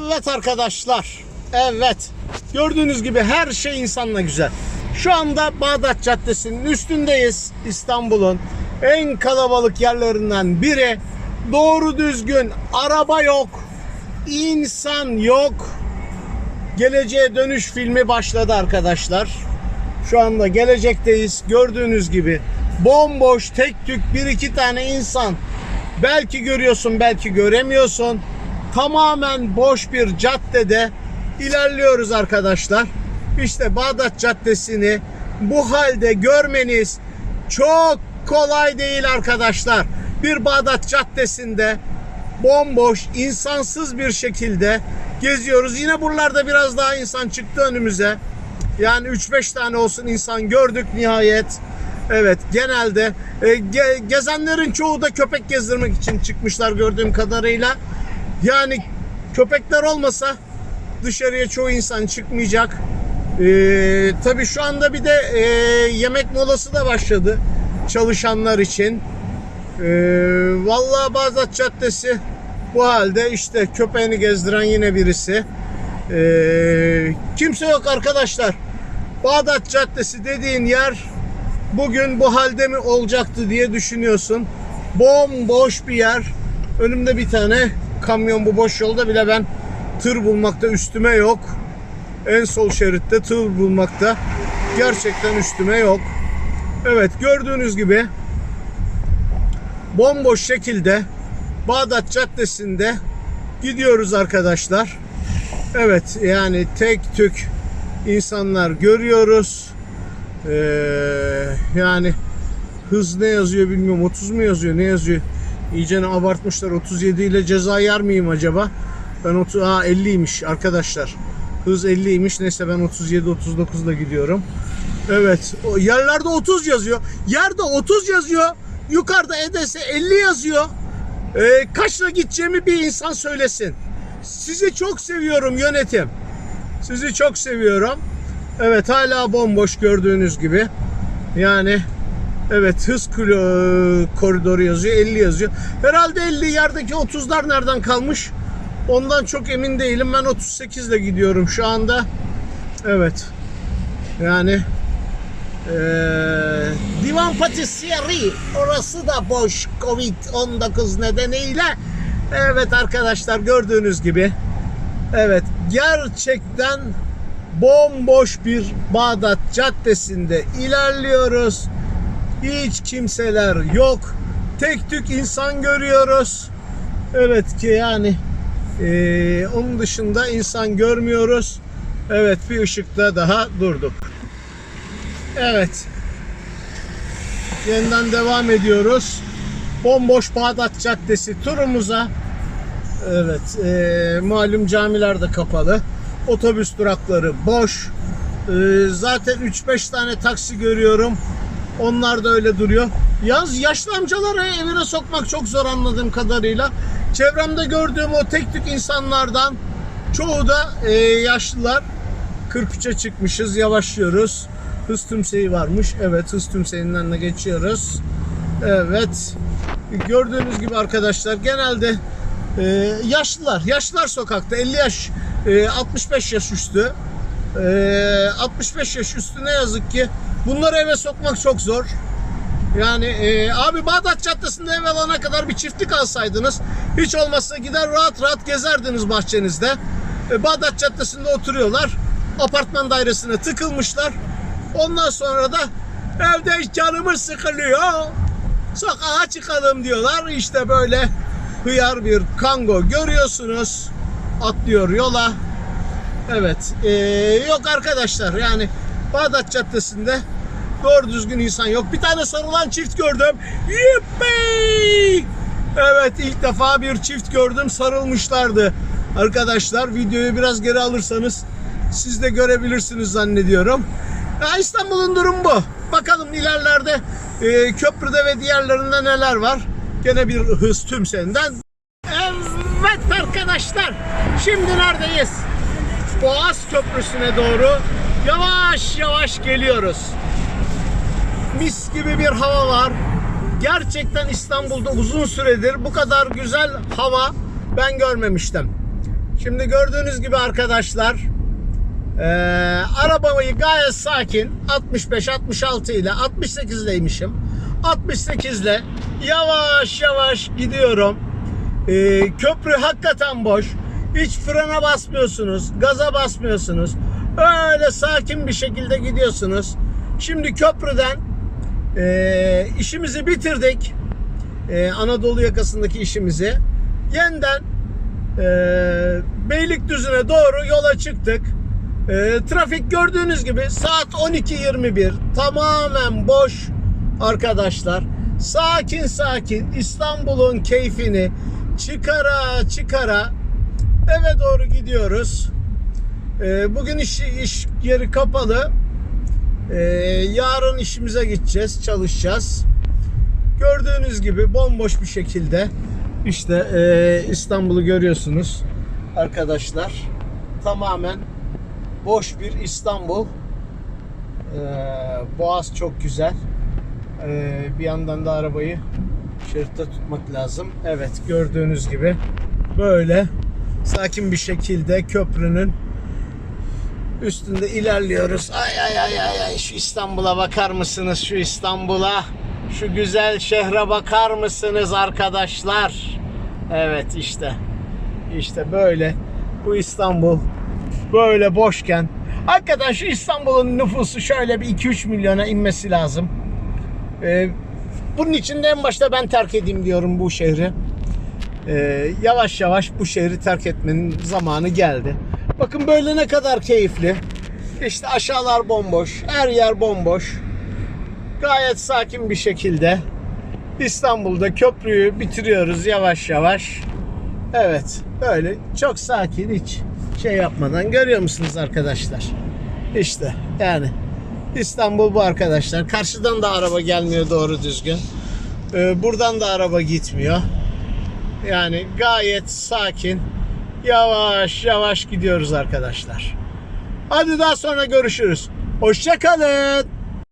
Evet arkadaşlar. Evet. Gördüğünüz gibi her şey insanla güzel. Şu anda Bağdat Caddesi'nin üstündeyiz. İstanbul'un en kalabalık yerlerinden biri. Doğru düzgün araba yok. insan yok. Geleceğe Dönüş filmi başladı arkadaşlar. Şu anda gelecekteyiz. Gördüğünüz gibi bomboş tek tük bir iki tane insan. Belki görüyorsun belki göremiyorsun. Tamamen boş bir caddede ilerliyoruz arkadaşlar. İşte Bağdat Caddesi'ni bu halde görmeniz çok kolay değil arkadaşlar. Bir Bağdat Caddesi'nde bomboş, insansız bir şekilde geziyoruz. Yine buralarda biraz daha insan çıktı önümüze. Yani 3-5 tane olsun insan gördük nihayet. Evet genelde e, ge- gezenlerin çoğu da köpek gezdirmek için çıkmışlar gördüğüm kadarıyla. Yani köpekler olmasa dışarıya çoğu insan çıkmayacak. Ee, tabii şu anda bir de e, yemek molası da başladı çalışanlar için. Ee, vallahi Bağdat Caddesi bu halde işte köpeğini gezdiren yine birisi. Ee, kimse yok arkadaşlar. Bağdat Caddesi dediğin yer bugün bu halde mi olacaktı diye düşünüyorsun. Bomboş bir yer. Önümde bir tane kamyon bu boş yolda bile ben tır bulmakta üstüme yok. En sol şeritte tır bulmakta gerçekten üstüme yok. Evet gördüğünüz gibi bomboş şekilde Bağdat Caddesi'nde gidiyoruz arkadaşlar. Evet yani tek tük insanlar görüyoruz. Ee, yani hız ne yazıyor bilmiyorum 30 mu yazıyor ne yazıyor? İyice abartmışlar 37 ile ceza yer miyim acaba? Ben 30 aa 50'ymiş arkadaşlar. Hız 50'ymiş neyse ben 37 39 ile gidiyorum. Evet o yerlerde 30 yazıyor. Yerde 30 yazıyor. Yukarıda EDS 50 yazıyor. Ee, kaçla gideceğimi bir insan söylesin. Sizi çok seviyorum yönetim. Sizi çok seviyorum. Evet hala bomboş gördüğünüz gibi. Yani evet hız kilo- koridoru yazıyor 50 yazıyor. Herhalde 50 yerdeki 30'lar nereden kalmış? Ondan çok emin değilim. Ben 38 ile gidiyorum şu anda. Evet. Yani eee Divan Patisserie orası da boş Covid-19 nedeniyle. Evet arkadaşlar gördüğünüz gibi Evet gerçekten bomboş bir Bağdat Caddesi'nde ilerliyoruz. Hiç kimseler yok. Tek tük insan görüyoruz. Evet ki yani eee, onun dışında insan görmüyoruz. Evet bir ışıkta daha durduk. Evet. Yeniden devam ediyoruz. Bomboş Bağdat Caddesi turumuza Evet, eee, malum camiler de kapalı. Otobüs durakları boş. Eee, zaten 3-5 tane taksi görüyorum. Onlar da öyle duruyor. Yaz yaşlı amcaları evine sokmak çok zor anladığım kadarıyla. Çevremde gördüğüm o tek tük insanlardan çoğu da eee, yaşlılar. 43'e çıkmışız, yavaşlıyoruz. Hız tümseyi varmış. Evet, hız tümseyinden de geçiyoruz. Evet. Gördüğünüz gibi arkadaşlar genelde ee, yaşlılar, yaşlılar sokakta 50 yaş, e, 65 yaş üstü. Ee, 65 yaş üstü ne yazık ki bunları eve sokmak çok zor. Yani e, abi Bağdat Caddesi'nde ev alana kadar bir çiftlik alsaydınız hiç olmazsa gider rahat rahat gezerdiniz bahçenizde. E, Bağdat Caddesi'nde oturuyorlar. Apartman dairesine tıkılmışlar. Ondan sonra da evde canımız sıkılıyor. Sokağa çıkalım diyorlar. İşte böyle hıyar bir kango görüyorsunuz. Atlıyor yola. Evet. ee, yok arkadaşlar yani Bağdat Caddesi'nde doğru düzgün insan yok. Bir tane sarılan çift gördüm. Yippi! Evet ilk defa bir çift gördüm sarılmışlardı. Arkadaşlar videoyu biraz geri alırsanız siz de görebilirsiniz zannediyorum. Ya İstanbul'un durumu bu. Bakalım ilerlerde e, köprüde ve diğerlerinde neler var. Gene bir hız tümsenden. Evet arkadaşlar. Şimdi neredeyiz? Boğaz Köprüsü'ne doğru yavaş yavaş geliyoruz. Mis gibi bir hava var. Gerçekten İstanbul'da uzun süredir bu kadar güzel hava ben görmemiştim. Şimdi gördüğünüz gibi arkadaşlar ee, arabayı gayet sakin 65-66 ile 68 ileymişim 68 ile yavaş yavaş gidiyorum. Ee, köprü hakikaten boş. Hiç frene basmıyorsunuz gaza basmıyorsunuz. Öyle sakin bir şekilde gidiyorsunuz. Şimdi köprüden ee, işimizi bitirdik Ee, Anadolu yakasındaki işimizi yeniden ee, Beylikdüzü'ne doğru yola çıktık. Ee, trafik gördüğünüz gibi saat 12.21 tamamen boş arkadaşlar. Sakin sakin İstanbul'un keyfini çıkara çıkara eve doğru gidiyoruz. Ee, bugün iş, iş yeri kapalı. Ee, yarın işimize gideceğiz, çalışacağız. Gördüğünüz gibi bomboş bir şekilde işte e, İstanbul'u görüyorsunuz arkadaşlar. Tamamen boş bir İstanbul. Ee, Boğaz çok güzel. Ee, bir yandan da arabayı şeritte tutmak lazım. Evet gördüğünüz gibi böyle sakin bir şekilde köprünün üstünde ilerliyoruz. Ay ay ay ay ay şu İstanbul'a bakar mısınız? Şu İstanbul'a, şu güzel şehre bakar mısınız arkadaşlar? Evet işte. İşte böyle bu İstanbul böyle boşken hakikaten şu İstanbul'un nüfusu şöyle bir 2-3 milyona inmesi lazım. Ee, bunun için de en başta ben terk edeyim diyorum bu şehri. Ee, yavaş yavaş bu şehri terk etmenin zamanı geldi. Bakın böyle ne kadar keyifli. İşte aşağılar bomboş, her yer bomboş. Gayet sakin bir şekilde İstanbul'da köprüyü bitiriyoruz yavaş yavaş. Evet, böyle çok sakin hiç şey yapmadan görüyor musunuz arkadaşlar? İşte yani İstanbul bu arkadaşlar. Karşıdan da araba gelmiyor doğru düzgün. Ee, buradan da araba gitmiyor. Yani gayet sakin. Yavaş yavaş gidiyoruz arkadaşlar. Hadi daha sonra görüşürüz. Hoşçakalın.